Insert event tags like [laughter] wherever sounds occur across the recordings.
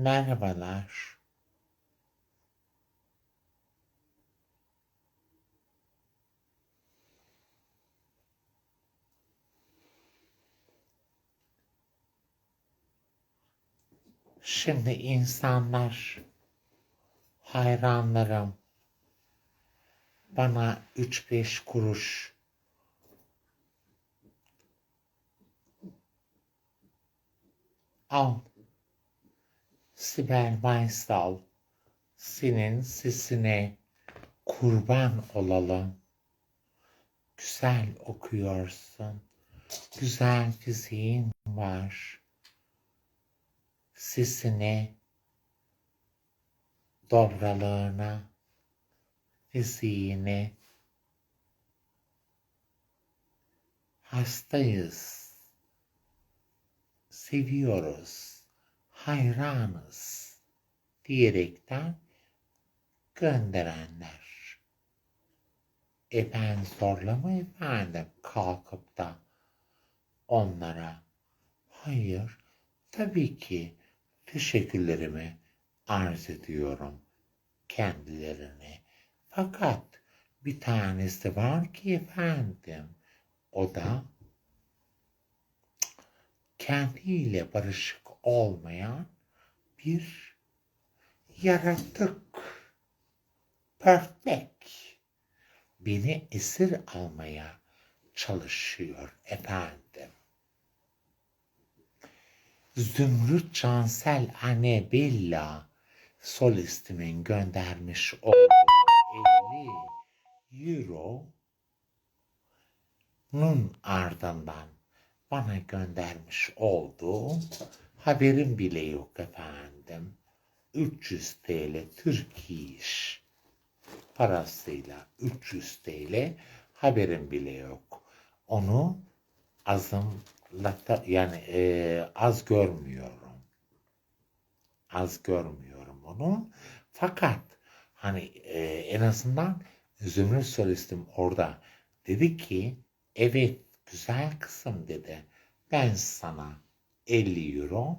Merhabalar. Şimdi insanlar, hayranlarım bana üç beş kuruş al. Sibel Baysal, senin sesine kurban olalım. Güzel okuyorsun. Güzel fiziğin var. Sesine, dobralığına, fiziğine hastayız. Seviyoruz. Hayranız diyerekten gönderenler. E ben zorla mı efendim kalkıp da onlara hayır tabii ki teşekkürlerimi arz ediyorum kendilerine. Fakat bir tanesi var ki efendim o da kendiyle barışık olmayan bir yaratık. Pörtlek. Beni esir almaya çalışıyor efendim. Zümrüt Cansel Annabella solistimin göndermiş olduğu 50 euro nun ardından bana göndermiş olduğu haberim bile yok efendim. 300 TL Türkiye iş parasıyla 300 TL haberim bile yok. Onu azımlata yani e, az görmüyorum. Az görmüyorum onu. Fakat hani e, en azından Zümrüt Solistim orada dedi ki evet güzel kızım dedi. Ben sana 50 euro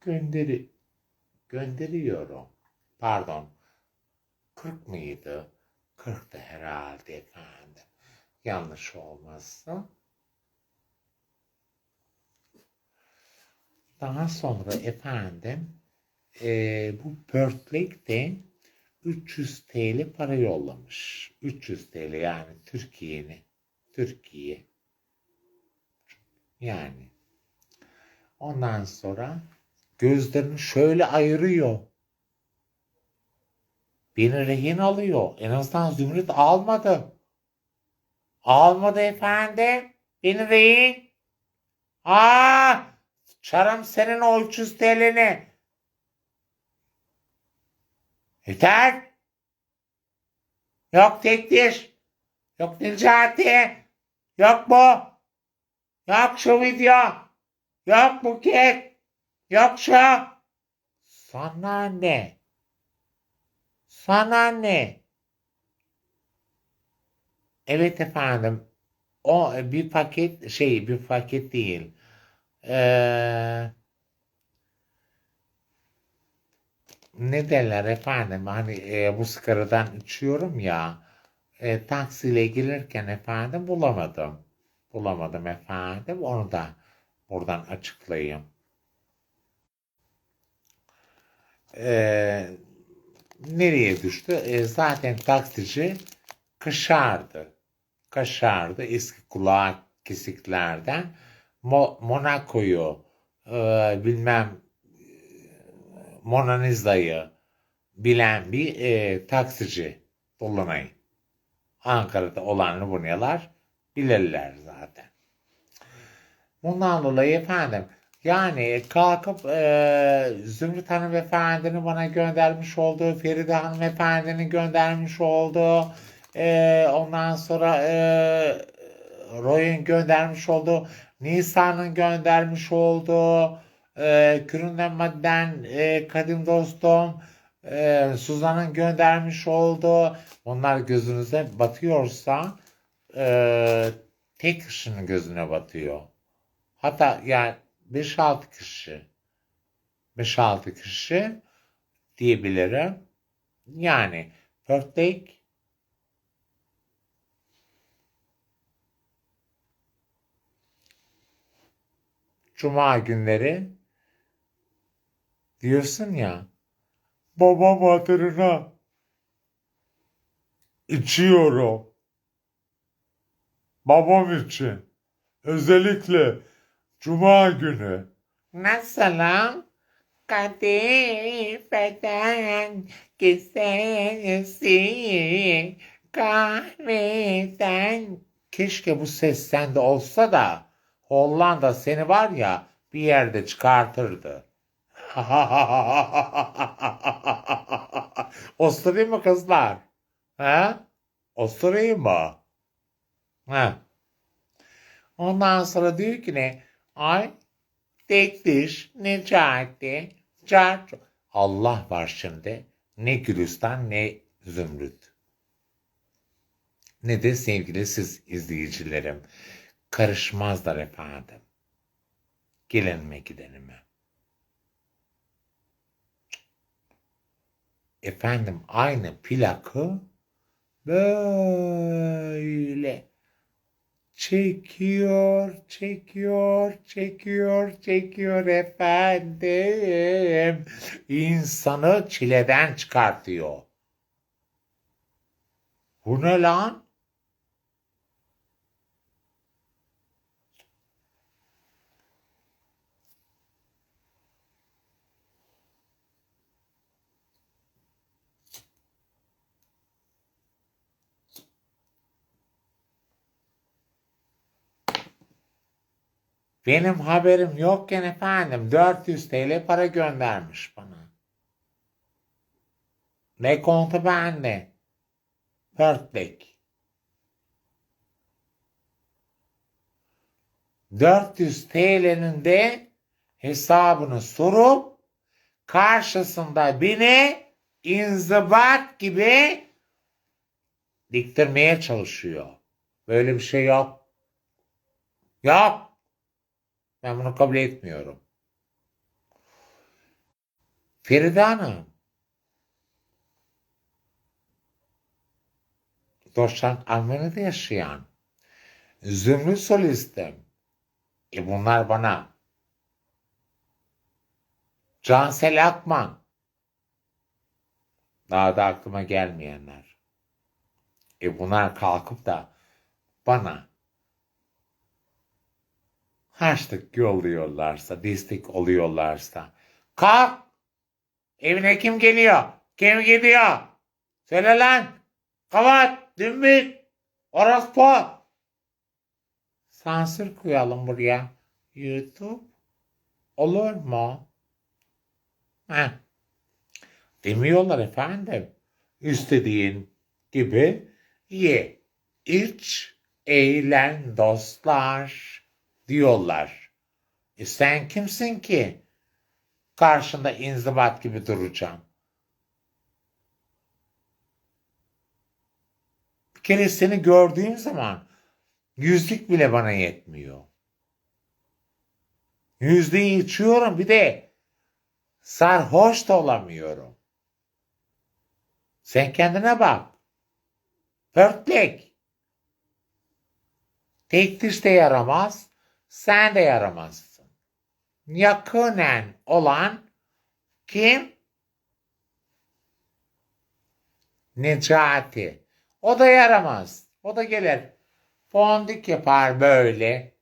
gönderi gönderiyorum. Pardon. 40 mıydı? 40 herhalde efendim. Yanlış olmazsa. Daha sonra efendim e, bu Pörtlek de 300 TL para yollamış. 300 TL yani Türkiye'ni. Türkiye. Yani. Ondan sonra gözlerini şöyle ayırıyor. Beni rehin alıyor. En azından Zümrüt almadı. Almadı efendim. Beni rehin. Aa, çarım senin o 300 TL'ni. Yeter. Yok tektir. Yok Necati. Yok bu. Yok şu video. Yok buket. Yok şu. Sana ne? Sana ne? Evet efendim. O bir paket şey bir paket değil. Ee, ne derler efendim hani e, bu sigaradan içiyorum ya e, taksiyle gelirken efendim bulamadım. Bulamadım efendim. Onu da buradan açıklayayım. Ee, nereye düştü? E, zaten taksici kışardı. Kaşardı eski kulak kesiklerden. Mo Monaco'yu e, bilmem Monaniza'yı bilen bir e, taksici Dolunay. Ankara'da olanı buradalar bilirler zaten. Bundan dolayı efendim yani kalkıp e, Zümrüt Hanımefendi'nin bana göndermiş olduğu, Feride Hanımefendi'nin göndermiş olduğu, e, ondan sonra e, Roy'un göndermiş olduğu, Nisa'nın göndermiş olduğu, e, Küründen Madden, e, Kadim Dostum, e, Suzan'ın göndermiş olduğu, onlar gözünüze batıyorsa e, tek kişinin gözüne batıyor. Hatta yani 5-6 kişi 5-6 kişi diyebilirim. Yani Pörtlek Cuma günleri diyorsun ya babam hatırına içiyorum. Babam için. Özellikle Cuma günü. Nasılım? Kadifeden güzelsi kahveden. Keşke bu ses sende olsa da Hollanda seni var ya bir yerde çıkartırdı. [laughs] Osturayım mı kızlar? Ha? Osturayım mı? Ha. Ondan sonra diyor ki ne? Ay tek diş Necati Carco. Allah var şimdi. Ne Gülistan ne Zümrüt. Ne de sevgili siz izleyicilerim. Karışmazlar efendim. Gelinme gidenime. Efendim aynı plakı böyle çekiyor, çekiyor, çekiyor, çekiyor efendim. İnsanı çileden çıkartıyor. Bu ne lan? Benim haberim yokken efendim 400 TL para göndermiş bana. Ne kontu bende. Pörtlek. 400 TL'nin de hesabını sorup karşısında beni inzibat gibi diktirmeye çalışıyor. Böyle bir şey yok. Yok. Ben bunu kabul etmiyorum. Feride Hanım. Doçent Almanya'da yaşayan Zümrüt solistim. E bunlar bana Cansel Akman daha da aklıma gelmeyenler. E bunlar kalkıp da bana harçlık yolluyorlarsa, destek oluyorlarsa. Kalk! Evine kim geliyor? Kim gidiyor? Söyle lan! Kavat! Dümbük! Orospu! Sansür koyalım buraya. YouTube. Olur mu? Heh. Demiyorlar efendim. İstediğin gibi ye, iç, eğlen dostlar diyorlar. E sen kimsin ki? Karşında inzibat gibi duracağım. Bir kere seni gördüğüm zaman yüzlük bile bana yetmiyor. Yüzdeyi içiyorum bir de sarhoş da olamıyorum. Sen kendine bak. Pörtlek. Tek diş de yaramaz sen de yaramazsın. Yakınen olan kim? Necati. O da yaramaz. O da gelir. Fondik yapar böyle.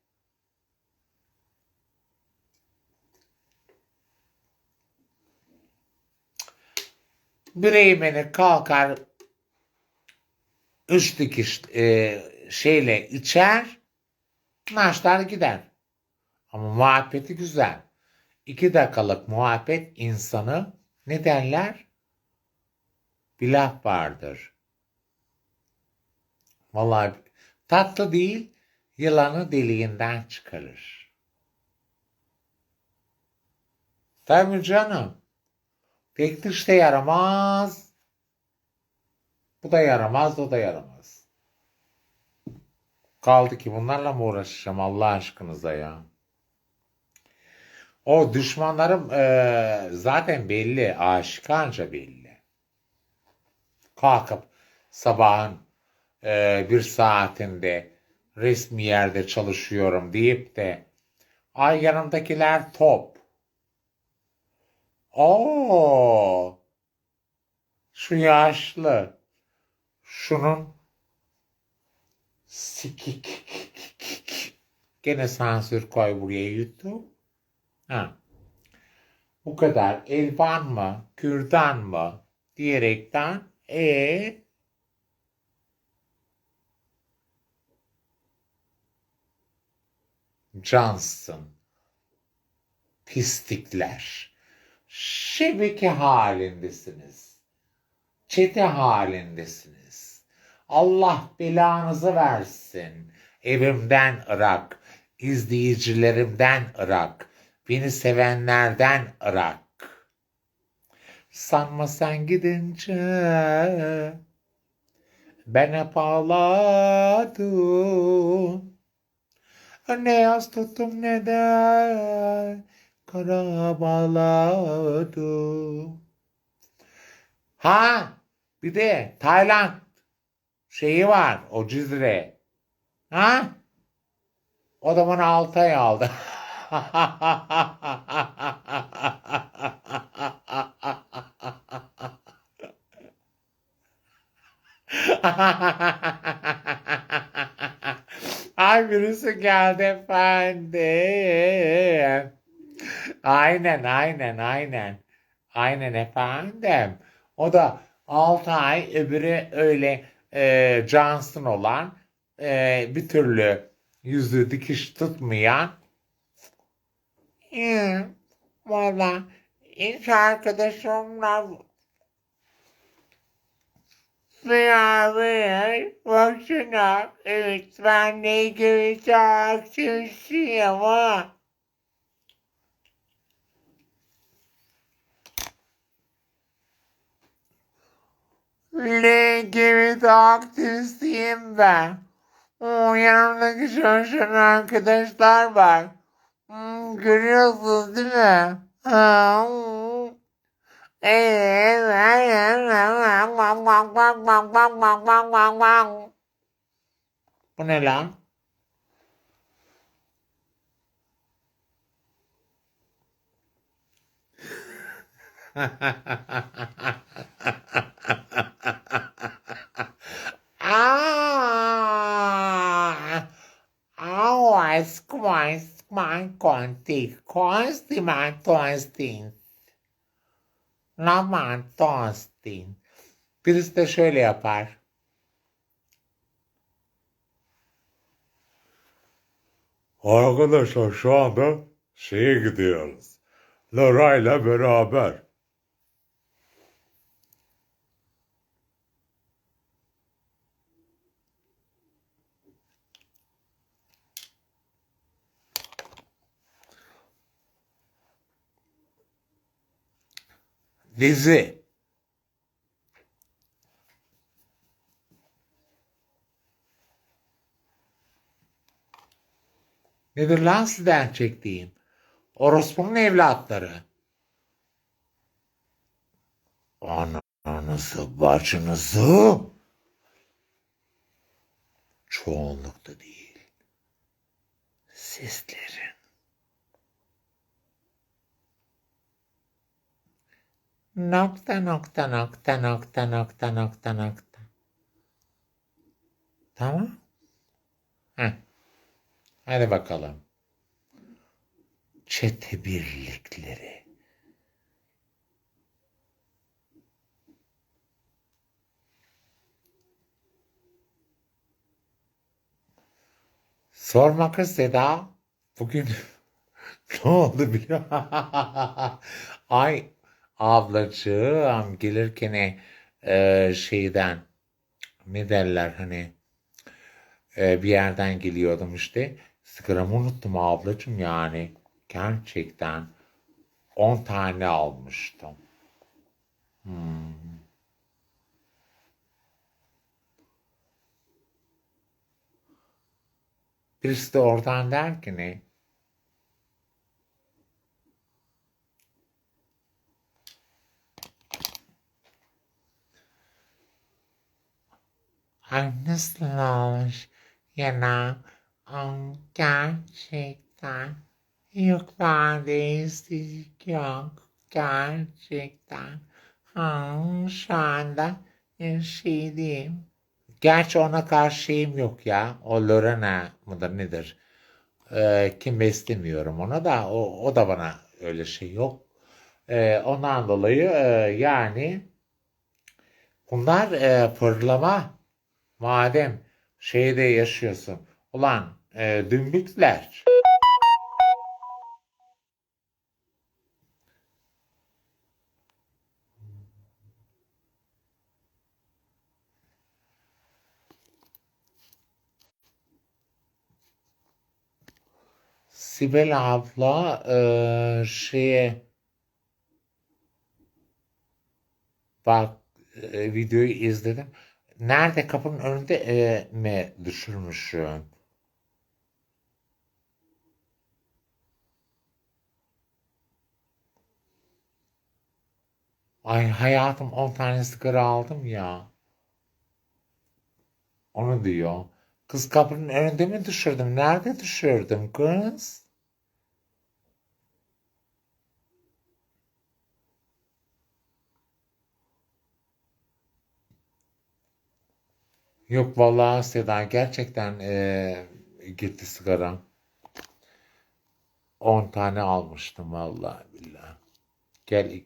Bremen'i kalkar üç dikiş e, şeyle içer Naşlar gider. Ama muhabbeti güzel. İki dakikalık muhabbet insanı ne derler? Bir laf vardır. Vallahi tatlı değil, yılanı deliğinden çıkarır. Tabii canım. Tek dişte yaramaz. Bu da yaramaz, o da yaramaz. Kaldı ki bunlarla mı uğraşacağım Allah aşkınıza ya? O düşmanlarım e, zaten belli. Aşikarca belli. Kalkıp sabahın e, bir saatinde resmi yerde çalışıyorum deyip de ay yanımdakiler top. Oo, şu yaşlı. Şunun sikik. Gene sansür koy buraya YouTube. Ha. Bu kadar Elvan mı, Kürdan mı diyerekten e Johnson pislikler şebeke halindesiniz. Çete halindesiniz. Allah belanızı versin. Evimden Irak, izleyicilerimden Irak, beni sevenlerden Irak. Sanma sen gidince ben hep ağladım. Ne yaz tuttum ne de kara bağladım. Ha bir de Tayland şeyi var o Cizre. Ha? O da bana 6 ay aldı. [laughs] Ay birisi geldi efendim. Aynen aynen aynen. Aynen efendim. O da 6 ay öbürü öyle e, Johnson olan e, bir türlü yüzü dikiş tutmayan Hmm, Valla hiç arkadaşımla beraber baksana evet ben de ilgili takipçiyim ama Legemi takipçiyim ben. O yanımdaki çalışan arkadaşlar var. Hmm, görüyorsunuz değil mi? Ha, hmm. Bu ne lan? Ah! [laughs] man conti, costi man de şöyle yapar. Arkadaşlar şu anda şeye gidiyoruz. Loray'la beraber. Dizi. Nedir lan sizden çektiğim? Orospu'nun evlatları. Ananızı, bacınızı. Çoğunlukta değil. Sizlerin. Nokta nokta nokta nokta nokta nokta nokta. Tamam. Heh. Hadi bakalım. Çete birlikleri. Sorma kız Seda. Bugün [laughs] ne oldu biliyor Ay ablacığım gelirken e, şeyden ne derler hani e, bir yerden geliyordum işte. Sigaramı unuttum ablacığım yani. Gerçekten 10 tane almıştım. Hmm. Birisi de oradan der ki ne? Nasıl olmuş? Yana um, gerçekten yüklendiğizlik yok. Gerçekten. Hmm, şu anda şey diyeyim. Gerçi ona karşı şeyim yok ya. O Lorena mıdır nedir? Ee, kim beslemiyorum ona da o, o da bana öyle şey yok. Ee, ondan dolayı e, yani bunlar e, fırlama madem şeyde yaşıyorsun. Ulan e, dümbükler. Sibel abla e, şeye bak e, videoyu izledim. Nerede kapının önünde e, mi düşürmüşüm? Ay hayatım 10 tane sigara aldım ya. Onu diyor. Kız kapının önünde mi düşürdüm? Nerede düşürdüm kız? Yok vallahi Seda gerçekten eee, gitti sigaram. 10 tane almıştım vallahi billahi. Gel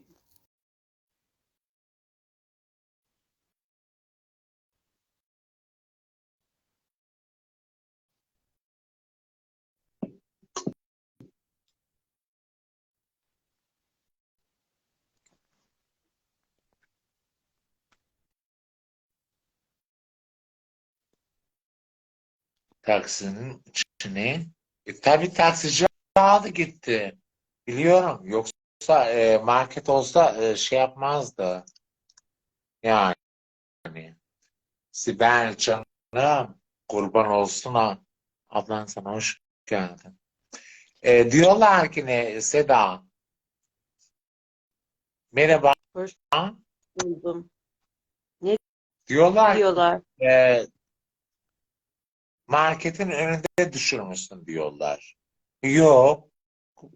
taksinin içine. E, tabii taksici aldı gitti. Biliyorum. Yoksa e, market olsa e, şey yapmazdı. Yani Sibel canım kurban olsun ha. Ablan sana hoş geldin. E, diyorlar ki ne Seda merhaba Hoş buldum. diyorlar Diyorlar. e, marketin önünde düşürmüşsün diyorlar. Yok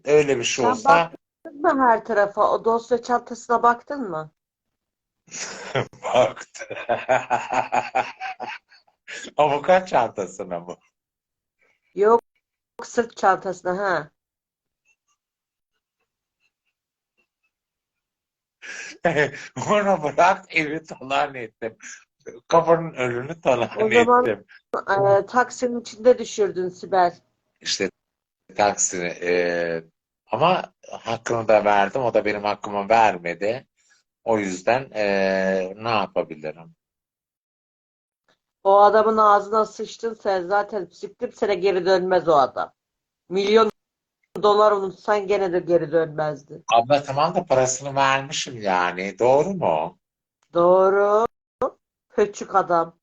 öyle bir şey Sen olsa baktın mı her tarafa? O dosya çantasına baktın mı? [laughs] baktı. [laughs] Avukat çantasına mı? Yok sırt çantasına ha. [laughs] Onu bırak evi talan ettim. Kapının önünü talan O zaman- ettim. Ee, taksinin içinde düşürdün Sibel. İşte taksini e, ama hakkını da verdim. O da benim hakkımı vermedi. O yüzden e, ne yapabilirim? O adamın ağzına sıçtın sen zaten siktir sene geri dönmez o adam. Milyon dolar unutsan gene de geri dönmezdi. Abla tamam da parasını vermişim yani. Doğru mu? Doğru. Pöçük adam.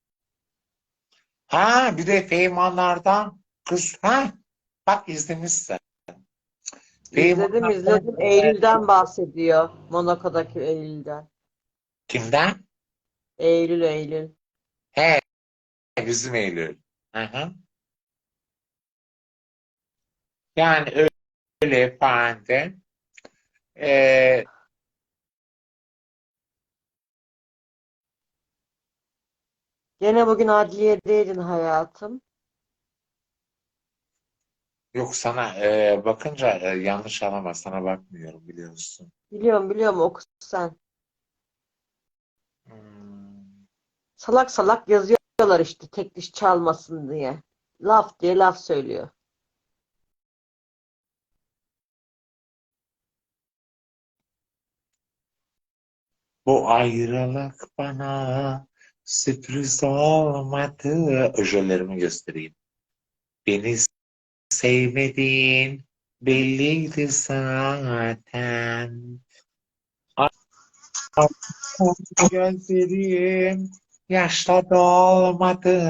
Ha bir de Feymanlardan kız ha bak izlemişsin. İzledim izledim. Eylül'den bahsediyor. Monaco'daki Eylül'den. Kimden? Eylül Eylül. He bizim Eylül. Hı hı. Yani öyle, öyle efendim. Ee, Gene bugün adliyedeydin hayatım. yok sana e, bakınca e, yanlış anlama sana bakmıyorum biliyorsun. Biliyorum biliyorum oku sen. Hmm. Salak salak yazıyorlar işte tek diş çalmasın diye. Laf diye laf söylüyor. Bu ayrılık bana sürpriz olmadı. Öjelerimi göstereyim. Beni sevmediğin belliydi zaten. Gözlerim yaşla dolmadı.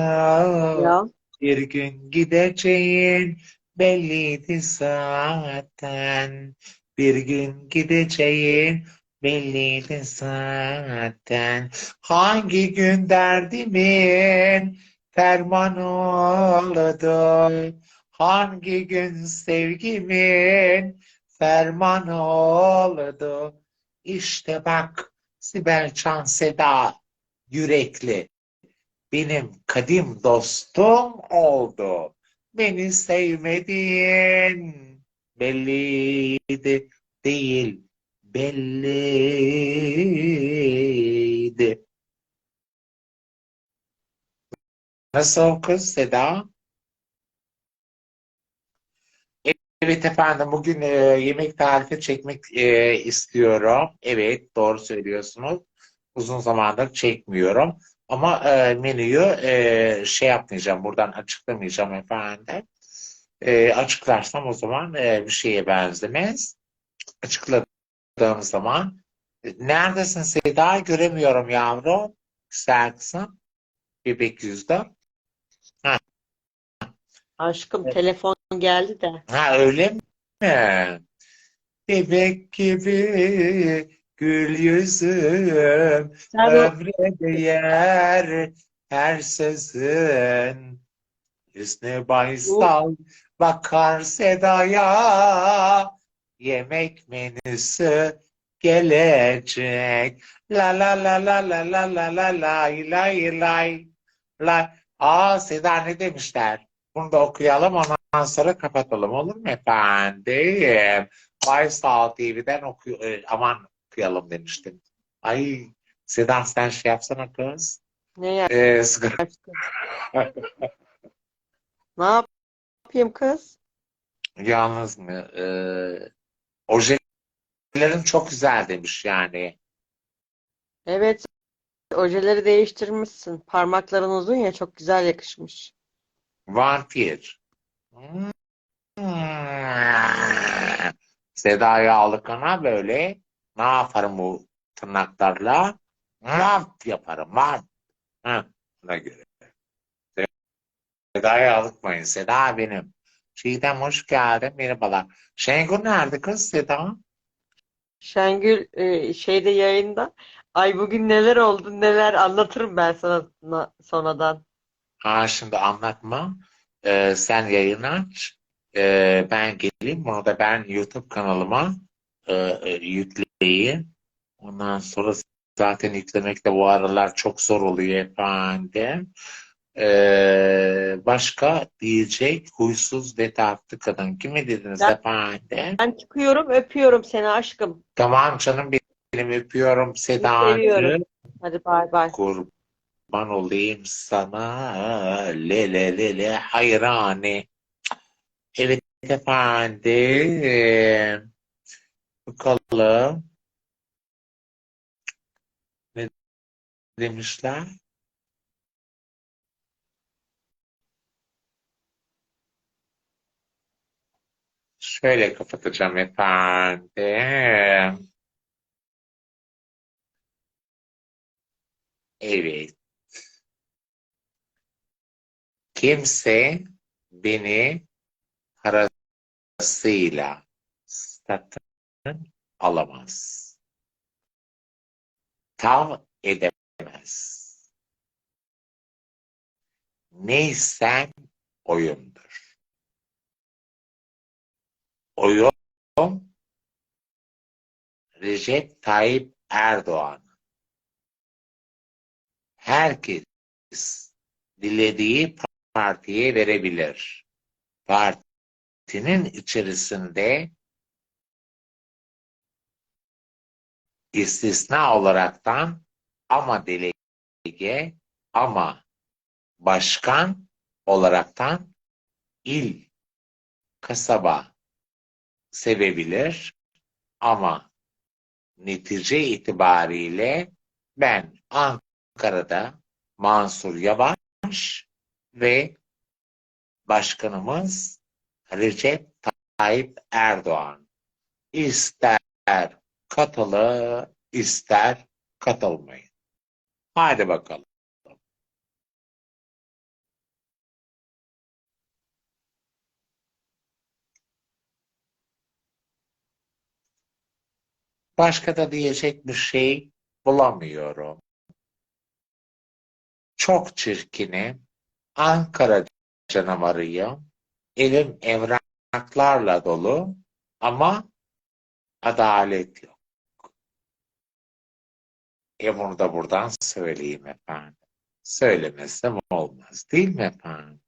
Ya Bir gün gideceğin belliydi zaten. Bir gün gideceğin belliydi zaten. Hangi gün derdimin dermanı oldu? Hangi gün sevgimin fermanı oldu? İşte bak Sibel Can Seda yürekli benim kadim dostum oldu. Beni sevmedin belliydi değil belliydi. Nasıl kız Seda? Evet efendim bugün e, yemek tarifi çekmek e, istiyorum. Evet doğru söylüyorsunuz. Uzun zamandır çekmiyorum. Ama e, menüyü e, şey yapmayacağım buradan açıklamayacağım efendim. E, açıklarsam o zaman e, bir şeye benzemez. Açıkladığım zaman e, neredesin Seda? Göremiyorum yavrum. Güzel kızım. Bebek yüzde. Aşkım telefon geldi de. Ha öyle mi? Bebek gibi gül yüzüm Sen ömre değer her sözün. Hüsnü Baysal bakar Seda'ya yemek menüsü gelecek. La la la la la la la la lay lay lay lay. Aa Seda ne demişler? Bunu da okuyalım ondan sonra kapatalım olur mu efendim? Baysal TV'den oku e, aman okuyalım demiştim. Ay Seda sen şey yapsana kız. ne ya? Ee? Ne yapayım kız? Yalnız mı? Ee, ojelerin çok güzel demiş yani. Evet, ojeleri değiştirmişsin. Parmakların uzun ya çok güzel yakışmış. Vampir. Hmm. Seda'ya Alıkan'a böyle ne yaparım bu tırnaklarla? Mant yaparım. Mant. Ha, buna göre. Seda'ya alıkmayın. Seda benim. Çiğdem hoş geldin. Merhabalar. Şengül nerede kız Seda? Şengül e, şeyde yayında. Ay bugün neler oldu neler anlatırım ben sana na- sonradan. Ha, şimdi anlatma. Ee, sen yayın aç. Ee, ben geleyim. Bunu da ben YouTube kanalıma e, e, yükleyeyim. Ondan sonra zaten yüklemek de bu aralar çok zor oluyor efendim. Ee, başka diyecek huysuz ve tatlı kadın. Kimi dediniz Ben- efendim? Ben çıkıyorum öpüyorum seni aşkım. Tamam canım benim öpüyorum. Sedacığım. Hadi bay bay. Kurban olayım sana le le le le hayrani. Evet efendim. Bakalım. Ne demişler? Şöyle kapatacağım efendim. Evet. Kimse beni parasıyla satın alamaz. Tav edemez. Neysen oyundur. Oyun Recep Tayyip Erdoğan. Herkes dilediği partiye verebilir. Partinin içerisinde istisna olaraktan ama delege ama başkan olaraktan il, kasaba sevebilir ama netice itibariyle ben Ankara'da Mansur Yavaş ve başkanımız Recep Tayyip Erdoğan ister katılı ister katılmayın. Hadi bakalım. Başka da diyecek bir şey bulamıyorum. Çok çirkinim. Ankara canavarıyım. Elim evraklarla dolu ama adalet yok. E bunu da buradan söyleyeyim efendim. Söylemezsem olmaz değil mi efendim?